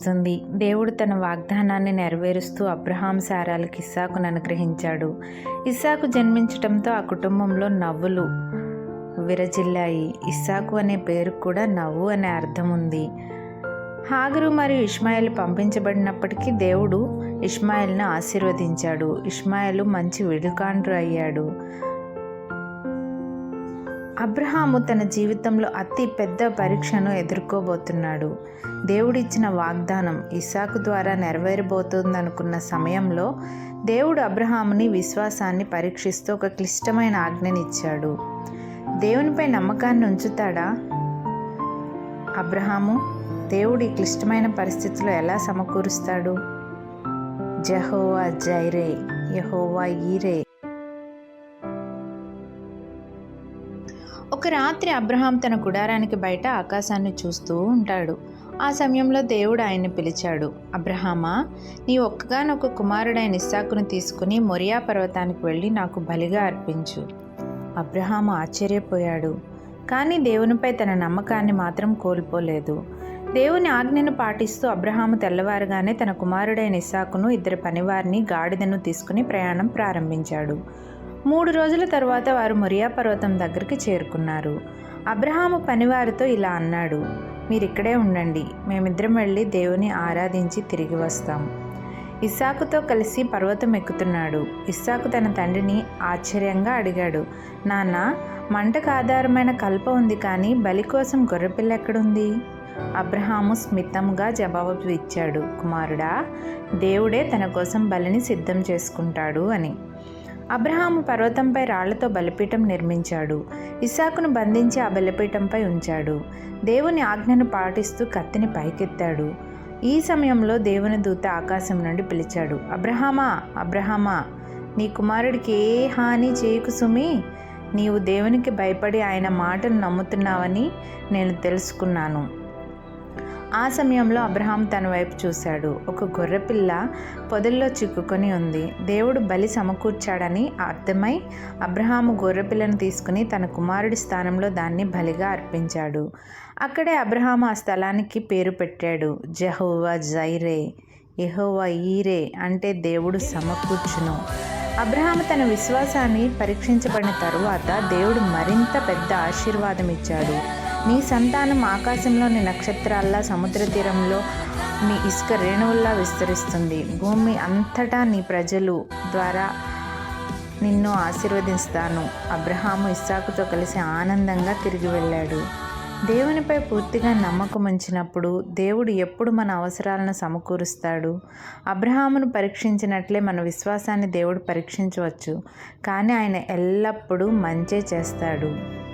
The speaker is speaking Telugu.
వస్తుంది దేవుడు తన వాగ్దానాన్ని నెరవేరుస్తూ అబ్రహాం సారాలకు ఇస్సాకును అనుగ్రహించాడు. ఇస్సాకు జన్మించటంతో ఆ కుటుంబంలో నవ్వులు విరజిల్లాయి. ఇస్సాకు అనే పేరు కూడా నవ్వు అనే అర్థం ఉంది. హాగరు మరియు ఇష్మాయిల్ పంపించబడినప్పటికీ దేవుడు ఇష్మాయిల్ను ఆశీర్వదించాడు. ఇష్మాయిల్ మంచి విడుకాండ్రు అయ్యాడు. అబ్రహాము తన జీవితంలో అతి పెద్ద పరీక్షను ఎదుర్కోబోతున్నాడు. దేవుడిచ్చిన వాగ్దానం ఇసాకు ద్వారా నెరవేరబోతుందనుకున్న సమయంలో దేవుడు అబ్రహాముని విశ్వాసాన్ని పరీక్షిస్తూ ఒక క్లిష్టమైన ఆజ్ఞనిచ్చాడు. దేవునిపై నమ్మకాన్ని ఉంచుతాడా? అబ్రహాము దేవుడు ఈ క్లిష్టమైన పరిస్థితిలో ఎలా సమకూరుస్తాడు? జహోవా జైరే యహోవా ఈరే. ఒక రాత్రి అబ్రహాం తన గుడారానికి బయట ఆకాశాన్ని చూస్తూ ఉంటాడు. ఆ సమయంలో దేవుడు ఆయన్ని పిలిచాడు అబ్రహామా నీ ఒక్కగానొక్క కుమారుడైన ఇస్సాకును తీసుకుని మొరియా పర్వతానికి వెళ్ళి నాకు బలిగా అర్పించు. అబ్రహాము ఆశ్చర్యపోయాడు. కానీ దేవునిపై తన నమ్మకాన్ని మాత్రం కోల్పోలేదు. దేవుని ఆజ్ఞను పాటిస్తూ అబ్రహాము తెల్లవారుగానే తన కుమారుడైన ఇస్సాకును ఇద్దరు పనివారిని గాడిదను తీసుకుని ప్రయాణం ప్రారంభించాడు. మూడు రోజుల తరువాత వారు మొరియా పర్వతం దగ్గరికి చేరుకున్నారు. అబ్రహాము పనివారితో ఇలా అన్నాడు మీరు ఇక్కడే ఉండండి మేమిద్దరం వెళ్ళి దేవుని ఆరాధించి తిరిగి వస్తాం. ఇస్సాకుతో కలిసి పర్వతం ఎక్కుతున్నాడు. ఇస్సాకు తన తండ్రిని ఆశ్చర్యంగా అడిగాడు నాన్న మంటకు ఆధారమైన కల్ప ఉంది కానీ బలి కోసం గొర్రెపిల్ల ఎక్కడుంది? అబ్రహాము స్మితంగా జవాబు ఇచ్చాడు కుమారుడా దేవుడే తన కోసం బలిని సిద్ధం చేసుకుంటాడు అని. అబ్రహాము పర్వతంపై రాళ్ళతో బలిపీఠం నిర్మించాడు. ఇసాకును బంధించి ఆ బలిపీఠంపై ఉంచాడు. దేవుని ఆజ్ఞను పాటిస్తూ కత్తిని పైకెత్తాడు. ఈ సమయంలో దేవుని దూత ఆకాశం నుండి పిలిచాడు అబ్రహామా అబ్రహామా నీ కుమారుడికి ఏ హాని చేయకు సుమి. నీవు దేవునికి భయపడి ఆయన మాటను నమ్ముతున్నావని నేను తెలుసుకున్నాను. ఆ సమయంలో అబ్రహాం తన వైపు చూశాడు. ఒక గొర్రెపిల్ల పొదల్లో చిక్కుకొని ఉంది. దేవుడు బలి సమకూర్చాడని అర్థమై అబ్రహాము గొర్రెపిల్లను తీసుకుని తన కుమారుడి స్థానంలో దాన్ని బలిగా అర్పించాడు. అక్కడే అబ్రహాం ఆ స్థలానికి పేరు పెట్టాడు. జహోవా జైరే యహోవా ఈరే అంటే దేవుడు సమకూర్చును. అబ్రహాం తన విశ్వాసాన్ని పరీక్షించబడిన తరువాత దేవుడు మరింత పెద్ద ఆశీర్వాదం ఇచ్చాడు. నీ సంతానం ఆకాశంలోని నక్షత్రాల్లా సముద్ర తీరంలో నీ ఇసుక రేణువుల్లా విస్తరిస్తుంది. భూమి అంతటా నీ ప్రజలు ద్వారా నిన్ను ఆశీర్వదిస్తాను. అబ్రహాము ఇస్సాకుతో కలిసి ఆనందంగా తిరిగి వెళ్ళాడు. దేవునిపై పూర్తిగా నమ్మకం ఉంచినప్పుడు దేవుడు ఎప్పుడు మన అవసరాలను సమకూరుస్తాడు. అబ్రహామును పరీక్షించినట్లే మన విశ్వాసాన్ని దేవుడు పరీక్షించవచ్చు. కానీ ఆయన ఎల్లప్పుడూ మంచే చేస్తాడు.